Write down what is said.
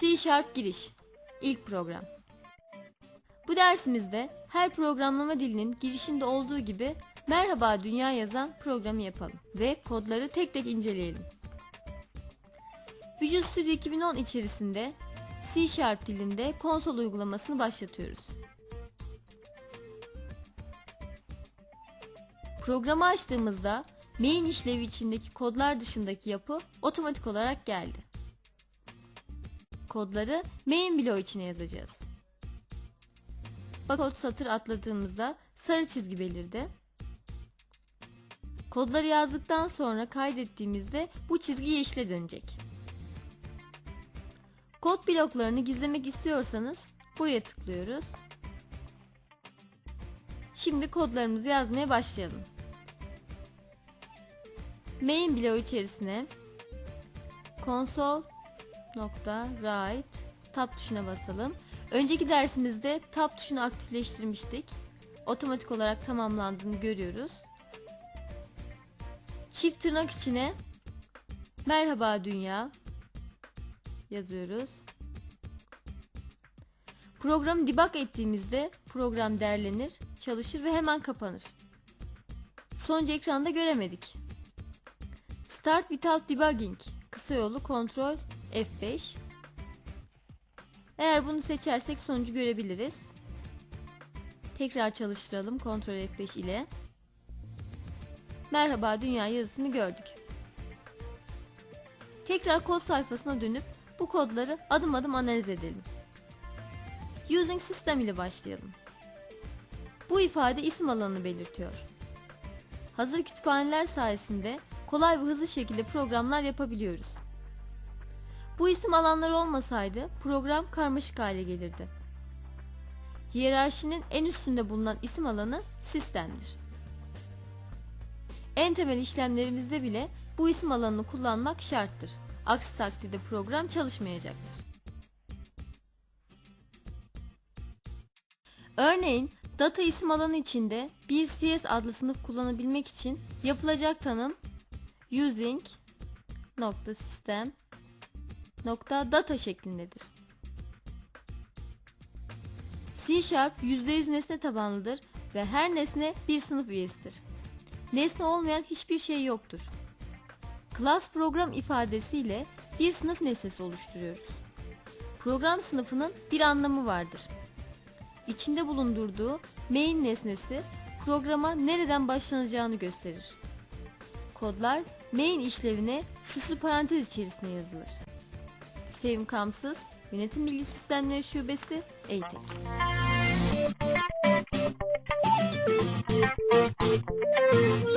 C Sharp giriş İlk program Bu dersimizde her programlama dilinin girişinde olduğu gibi Merhaba Dünya yazan programı yapalım ve kodları tek tek inceleyelim. Visual Studio 2010 içerisinde C Sharp dilinde konsol uygulamasını başlatıyoruz. Programı açtığımızda main işlevi içindeki kodlar dışındaki yapı otomatik olarak geldi. Kodları main bloğu içine yazacağız. Bak kod satır atladığımızda sarı çizgi belirdi. Kodları yazdıktan sonra kaydettiğimizde bu çizgi yeşile dönecek. Kod bloklarını gizlemek istiyorsanız buraya tıklıyoruz. Şimdi kodlarımızı yazmaya başlayalım. Main bloğu içerisine console.write tab tuşuna basalım. Önceki dersimizde tab tuşunu aktifleştirmiştik. Otomatik olarak tamamlandığını görüyoruz. Çift tırnak içine merhaba dünya yazıyoruz. Programı debug ettiğimizde program derlenir, çalışır ve hemen kapanır. Sonucu ekranda göremedik. Start without debugging kısa yolu Ctrl F5. Eğer bunu seçersek sonucu görebiliriz. Tekrar çalıştıralım Ctrl F5 ile. Merhaba dünya yazısını gördük. Tekrar kod sayfasına dönüp bu kodları adım adım analiz edelim. Using System ile başlayalım. Bu ifade isim alanını belirtiyor. Hazır kütüphaneler sayesinde kolay ve hızlı şekilde programlar yapabiliyoruz. Bu isim alanları olmasaydı program karmaşık hale gelirdi. Hiyerarşinin en üstünde bulunan isim alanı sistemdir. En temel işlemlerimizde bile bu isim alanını kullanmak şarttır. Aksi takdirde program çalışmayacaktır. Örneğin data isim alanı içinde bir CS adlı sınıf kullanabilmek için yapılacak tanım using nokta system nokta data şeklindedir. C Sharp %100 nesne tabanlıdır ve her nesne bir sınıf üyesidir. Nesne olmayan hiçbir şey yoktur. Class program ifadesiyle bir sınıf nesnesi oluşturuyoruz. Program sınıfının bir anlamı vardır. İçinde bulundurduğu main nesnesi programa nereden başlanacağını gösterir. Kodlar main işlevine süslü parantez içerisinde yazılır. Sevim Kamsız, Yönetim Bilgi Sistemleri Şubesi. Thank you.